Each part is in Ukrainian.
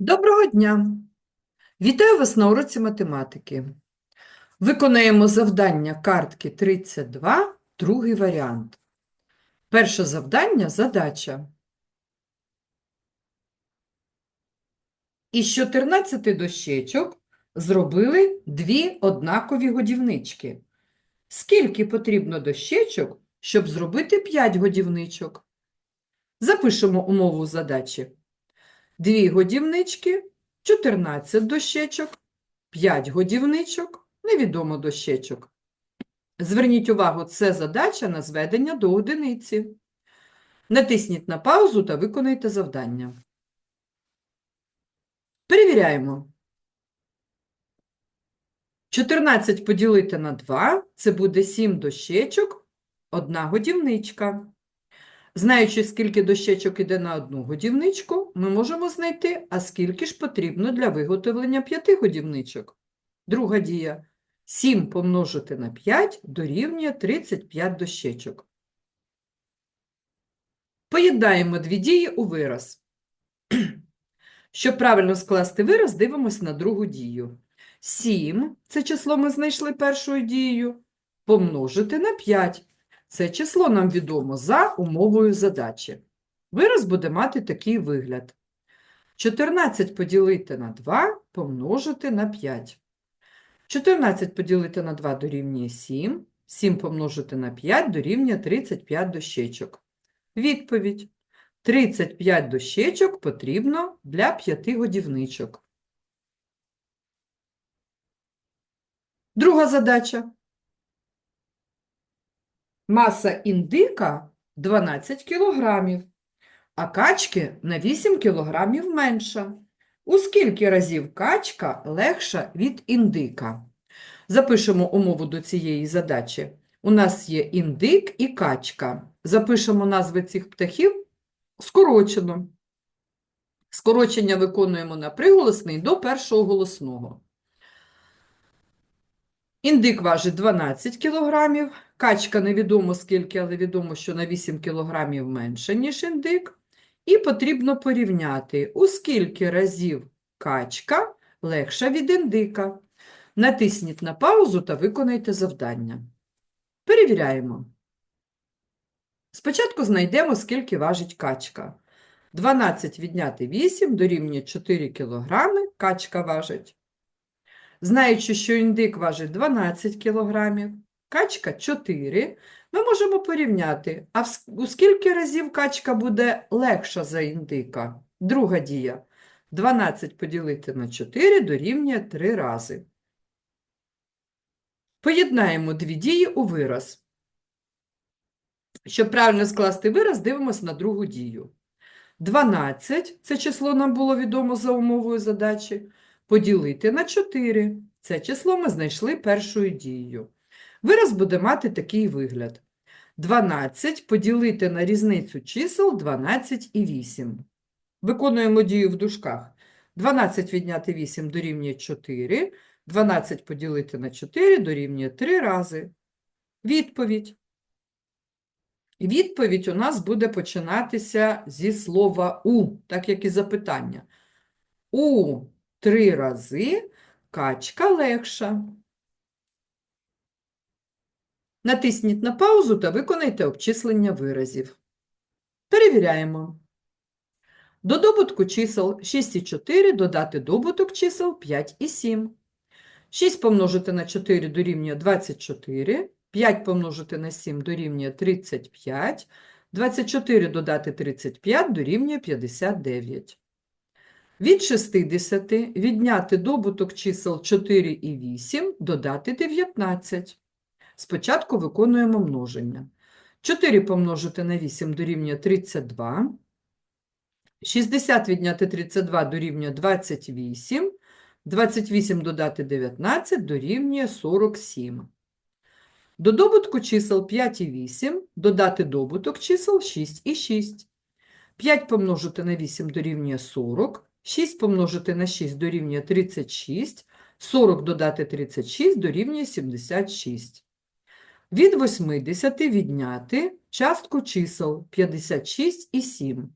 Доброго дня! Вітаю вас на уроці математики. Виконаємо завдання картки 32, другий варіант. Перше завдання – задача. Із 14 дощечок зробили дві однакові годівнички. Скільки потрібно дощечок, щоб зробити 5 годівничок? Запишемо умову задачі. Дві годівнички, 14 дощечок, 5 годівничок, невідомо дощечок. Зверніть увагу, це задача на зведення до одиниці. Натисніть на паузу та виконайте завдання. Перевіряємо. 14 поділити на 2 – це буде 7 дощечок, одна годівничка. Знаючи, скільки дощечок іде на одну годівничку, ми можемо знайти, а скільки ж потрібно для виготовлення п'яти годівничок. Друга дія. 7 помножити на 5 дорівнює 35 дощечок. Поєднаємо дві дії у вираз. Щоб правильно скласти вираз, дивимось на другу дію. 7 – це число ми знайшли першою дією, помножити на 5. Це число нам відомо за умовою задачі. Вираз буде мати такий вигляд. 14 поділити на 2 помножити на 5. 14 поділити на 2 дорівнює 7. 7 помножити на 5 дорівнює 35 дощечок. Відповідь. 35 дощечок потрібно для 5 годівничок. Друга задача. Маса індика 12 кілограмів, а качки на 8 кілограмів менша. У скільки разів качка легша від індика? Запишемо умову до цієї задачі. У нас є індик і качка. Запишемо назви цих птахів скорочено. Скорочення виконуємо на приголосний до першого голосного. Індик важить 12 кілограмів, качка невідомо скільки, але відомо, що на 8 кілограмів менше, ніж індик. І потрібно порівняти, у скільки разів качка легша від індика. Натисніть на паузу та виконайте завдання. Перевіряємо. Спочатку знайдемо, скільки важить качка. 12 відняти 8 дорівнює 4 кілограми, качка важить. Знаючи, що індик важить 12 кілограмів, качка 4, ми можемо порівняти, а у скільки разів качка буде легша за індика? Друга дія. 12 поділити на 4 дорівнює 3 рази. Поєднаємо дві дії у вираз. Щоб правильно скласти вираз, дивимося на другу дію. 12 – це число нам було відомо за умовою задачі, поділити на 4. Це число ми знайшли першою дією. Вираз буде мати такий вигляд. 12 поділити на різницю чисел 12 і 8. Виконуємо дію в дужках. 12 відняти 8 дорівнює 4, 12 поділити на 4 дорівнює 3 рази. Відповідь. Відповідь у нас буде починатися зі слова «у», так як і запитання. У три рази качка легша. Натисніть на паузу та виконайте обчислення виразів. Перевіряємо. До добутку чисел 6 і 4 додати добуток чисел 5 і 7. 6 помножити на 4 дорівнює 24, 5 помножити на 7 дорівнює 35, 24 додати 35 дорівнює 59. Від 60 відняти добуток чисел 4 і 8, додати 19. Спочатку виконуємо множення. 4 помножити на 8 дорівнює 32. 60 відняти 32 дорівнює 28. 28 додати 19 дорівнює 47. До добутку чисел 5 і 8 додати добуток чисел 6 і 6. 5 помножити на 8 дорівнює 40. 6 помножити на 6 дорівнює 36. 40 додати 36 дорівнює 76. Від 80 відняти частку чисел 56 і 7.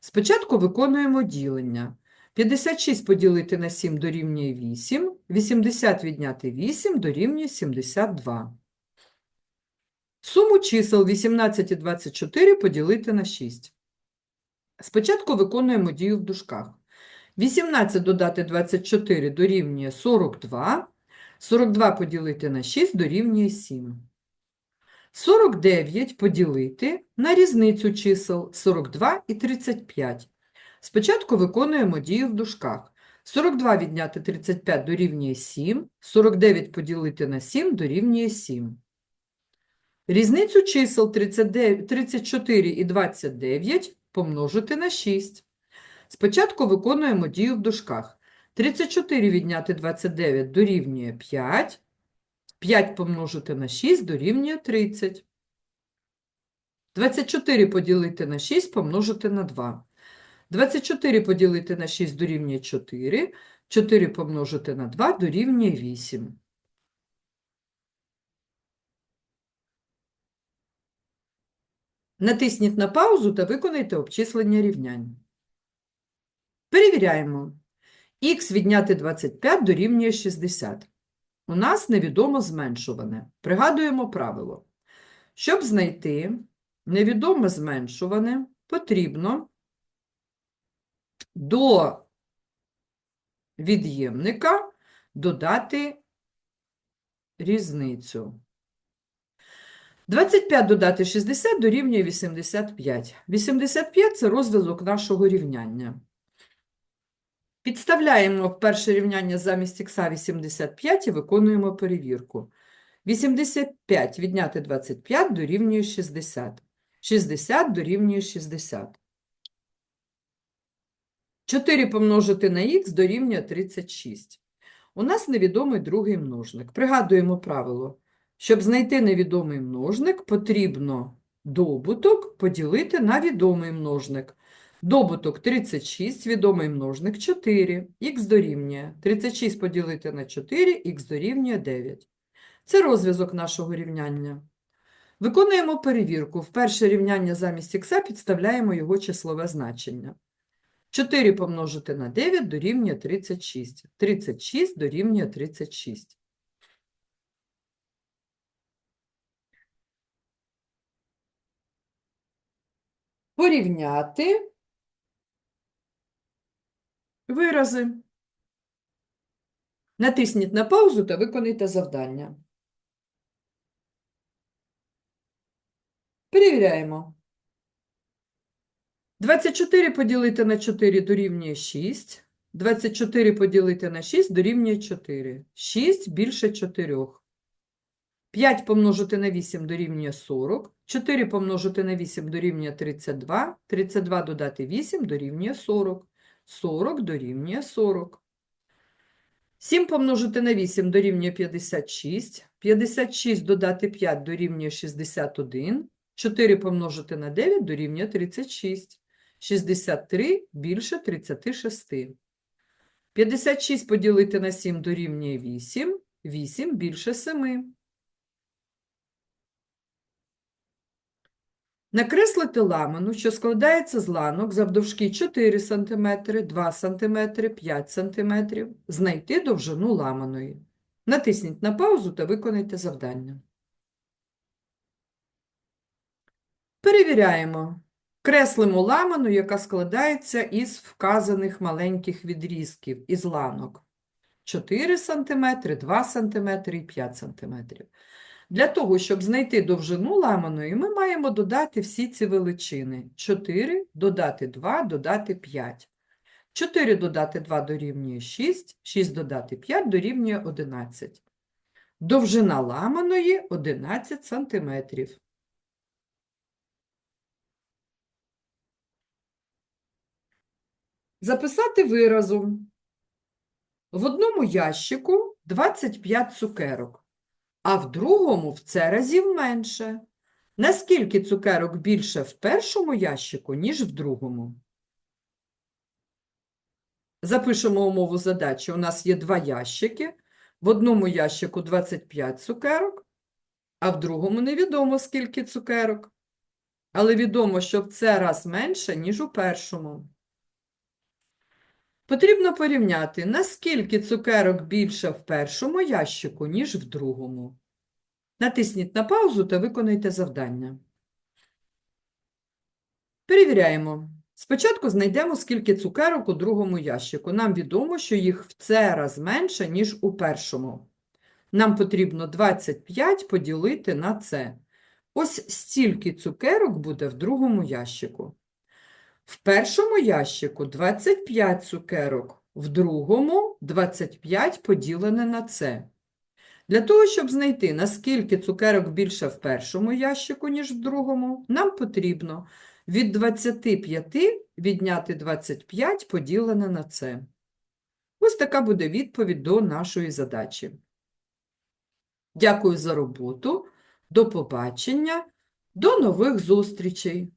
Спочатку виконуємо ділення. 56 поділити на 7 дорівнює 8. 80 відняти 8 дорівнює 72. Суму чисел 18 і 24 поділити на 6. Спочатку виконуємо дію в дужках. 18 додати 24 дорівнює 42. 42 поділити на 6 дорівнює 7. 49 поділити на різницю чисел 42 і 35. Спочатку виконуємо дію в дужках. 42 відняти 35 дорівнює 7, 49 поділити на 7 дорівнює 7. Різницю чисел 39, 34 і 29 помножити на 6. Спочатку виконуємо дію в дужках. 34 відняти 29 дорівнює 5. 5 помножити на 6 дорівнює 30. 24 поділити на 6 помножити на 2. 24 поділити на 6 дорівнює 4. 4 помножити на 2 дорівнює 8. Натисніть на паузу та виконайте обчислення рівнянь. Перевіряємо. Х відняти 25 дорівнює 60. У нас невідомо зменшуване. Пригадуємо правило. Щоб знайти невідоме зменшуване, потрібно до від'ємника додати різницю. 25 додати 60 дорівнює 85. 85 – це розв'язок нашого рівняння. Підставляємо в перше рівняння замість х 85 і виконуємо перевірку. 85 відняти 25 дорівнює 60. 60 дорівнює 60. 4 помножити на х дорівнює 36. У нас невідомий другий множник. Пригадуємо правило. Щоб знайти невідомий множник, потрібно добуток поділити на відомий множник. Добуток 36, відомий множник 4, х дорівнює. 36 поділити на 4, х дорівнює 9. Це розв'язок нашого рівняння. Виконуємо перевірку. В перше рівняння замість х підставляємо його числове значення. 4 помножити на 9 дорівнює 36. 36 дорівнює 36. Порівняти вирази. Натисніть на паузу та виконайте завдання. Перевіряємо. 24 поділити на 4 дорівнює 6. 24 поділити на 6 дорівнює 4. 6 більше 4. 5 помножити на 8 дорівнює 40. 4 помножити на 8 дорівнює 32. 32 додати 8 дорівнює 40. 40 дорівнює 40. 7 помножити на 8 дорівнює 56. 56 додати 5 дорівнює 61. 4 помножити на 9 дорівнює 36. 63 більше 36. 56 поділити на 7 дорівнює 8. 8 більше 7. Накреслити ламану, що складається з ланок завдовжки 4 см, 2 см, 5 см. Знайти довжину ламаної. Натисніть на паузу та виконайте завдання. Перевіряємо. Креслимо ламану, яка складається із вказаних маленьких відрізків, із ланок. 4 см, 2 см і 5 см. Для того, щоб знайти довжину ламаної, ми маємо додати всі ці величини. 4, додати 2, додати 5. 4 додати 2 дорівнює 6, 6 додати 5 дорівнює 11. Довжина ламаної 11 см. Записати виразом. В одному ящику 25 цукерок, а в другому в це разів менше. Наскільки цукерок більше в першому ящику, ніж в другому? Запишемо умову задачі. У нас є два ящики. В одному ящику 25 цукерок, а в другому невідомо, скільки цукерок. Але відомо, що в це раз менше, ніж у першому. Потрібно порівняти, наскільки цукерок більше в першому ящику, ніж в другому. Натисніть на паузу та виконайте завдання. Перевіряємо. Спочатку знайдемо, скільки цукерок у другому ящику. Нам відомо, що їх в це раз менше, ніж у першому. Нам потрібно 25 поділити на це. Ось стільки цукерок буде в другому ящику. В першому ящику 25 цукерок, в другому 25 поділене на це. Для того, щоб знайти, наскільки цукерок більше в першому ящику, ніж в другому, нам потрібно від 25 відняти 25 поділене на це. Ось така буде відповідь до нашої задачі. Дякую за роботу. До побачення. До нових зустрічей!